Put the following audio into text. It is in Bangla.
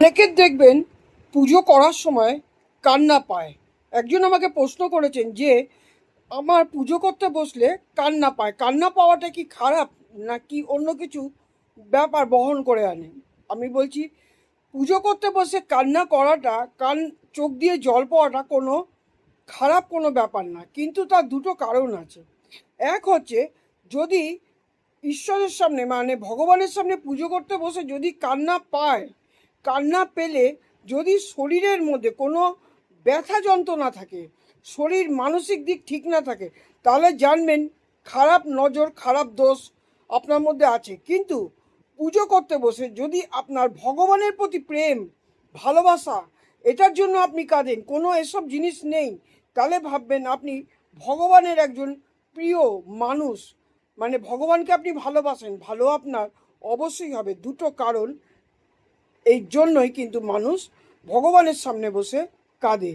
অনেকের দেখবেন পুজো করার সময় কান্না পায়। একজন আমাকে প্রশ্ন করেছেন যে, আমার পুজো করতে বসলে কান্না পায়। কান্না পাওয়াটা কি খারাপ নাকি অন্য কিছু ব্যাপার বহন করে আনে? আমি বলছি, পুজো করতে বসে কান্না করাটা, কান, চোখ দিয়ে জল পাওয়াটা কোনো খারাপ কোনো ব্যাপার না। কিন্তু তার দুটো কারণ আছে। এক হচ্ছে, যদি ঈশ্বরের সামনে মানে ভগবানের সামনে পুজো করতে বসে যদি কান্না পায় কান্না পেলে যদি শরীরের মধ্যে কোনো ব্যথা যন্ত্রণা থাকে, শরীর মানসিক দিক ঠিক না থাকে, তাহলে জানবেন খারাপ নজর, খারাপ দোষ আপনার মধ্যে আছে। কিন্তু পুজো করতে বসে যদি আপনার ভগবানের প্রতি প্রেম, ভালোবাসা, এটার জন্য আপনি কাঁদেন, কোনো এসব জিনিস নেই, তাহলে ভাববেন আপনি ভগবানের একজন প্রিয় মানুষ। মানে ভগবানকে আপনি ভালোবাসেন, ভালো আপনার অবশ্যই হবে। দুটো কারণ এই জন্যই কিন্তু মানুষ ভগবানের সামনে বসে কাঁদে।